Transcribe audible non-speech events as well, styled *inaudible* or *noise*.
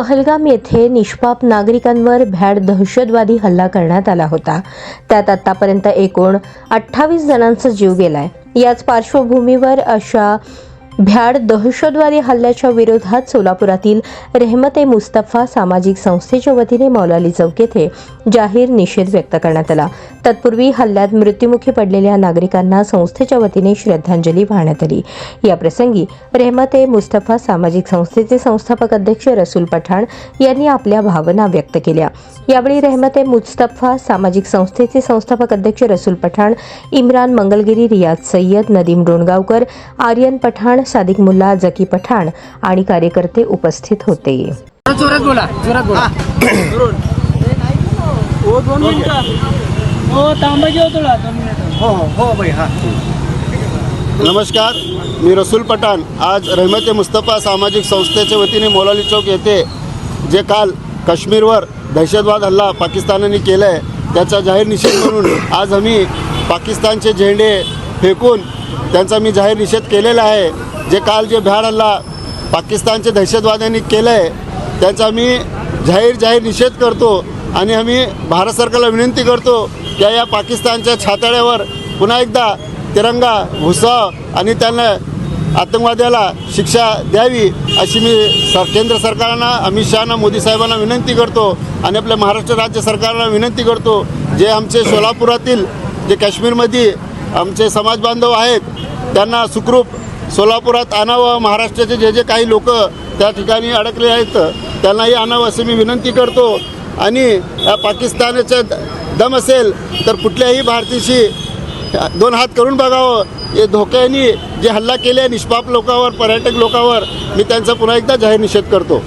पहलगाम येथे निष्पाप नागरिकांवर भ्याड दहशतवादी हल्ला करण्यात आला होता. त्यात आतापर्यंत एकूण अठ्ठावीस जणांचा जीव गेलाय. याच पार्श्वभूमीवर अशा भ्याड दहशतवादी हल्ल्याच्या विरोधात सोलापुरातील रेहमत ए मुस्तफा सामाजिक संस्थेच्या वतीने मौलाली चौक येथे जाहीर निषेध व्यक्त करण्यात आला. तत्पूर्वी हल्ल्यात मृत्युमुखी पडलेल्या नागरिकांना संस्थेच्या वतीने श्रद्धांजली वाहण्यात आली. या प्रसंगी रेहमते मुस्तफा सामाजिक संस्थेचे संस्थापक अध्यक्ष रसूल पठाण यांनी आपल्या भावना व्यक्त केल्या. यावेळी रेहमते मुस्तफा सामाजिक संस्थेचे संस्थापक अध्यक्ष रसूल पठाण इम्रान मंगलगिरी रियाज सय्यद नदीम डोणगावकर आर्यन पठाण सादिक मुल्ला जकी पठाण आणि कार्यकर्ते उपस्थित होते. जोरात बोला जोरात बोला. हो. *coughs* *coughs* दोन मिनिटं. हो हो दोन मिनिटं. हो हो हो हां. नमस्कार मी रसूल पठाण. आज रहमते मुस्तफा सामाजिक संस्थेच्या वतीने मोलाली चौक येथे जे काल काश्मीरवर दहशतवाद हल्ला पाकिस्तानाने केला आहे त्याचा जाहीर निषेध म्हणून आज आम्ही पाकिस्तानचे झेंडे फेकून त्यांचा मी जाहीर निषेध केलेला आहे. जे काल जे भ्याड हल्ला पाकिस्तानच्या दहशतवाद्यांनी केलं आहे त्याचा मी जाहीर जाहीर निषेध करतो आणि आम्ही भारत सरकारला विनंती करतो त्या या पाकिस्तानच्या छाताड्यावर पुन्हा एकदा तिरंगा घुसाव आणि त्यांना आतंकवाद्याला शिक्षा द्यावी अशी मी सर केंद्र सरकारना अमित शहाना मोदी साहेबांना विनंती करतो आणि आपल्या महाराष्ट्र राज्य सरकारला विनंती करतो. जे आमचे सोलापुरातील जे काश्मीरमध्ये आमचे समाजबांधव आहेत त्यांना सुखरूप सोलापुरात आणावं महाराष्ट्राचे जे जे काही लोक त्या ठिकाणी अडकले आहेत त्यांनाही आणावं असं मी विनंती करतो. आणि पाकिस्तानचं दम असेल तर कुठल्याही भारतीशी दोन हात करून बघावं. हे धोक्याने जे हल्ला केले निष्पाप लोकावर पर्यटक लोकावर मी त्यांचा पुन्हा एकदा जाहीर निषेध करतो.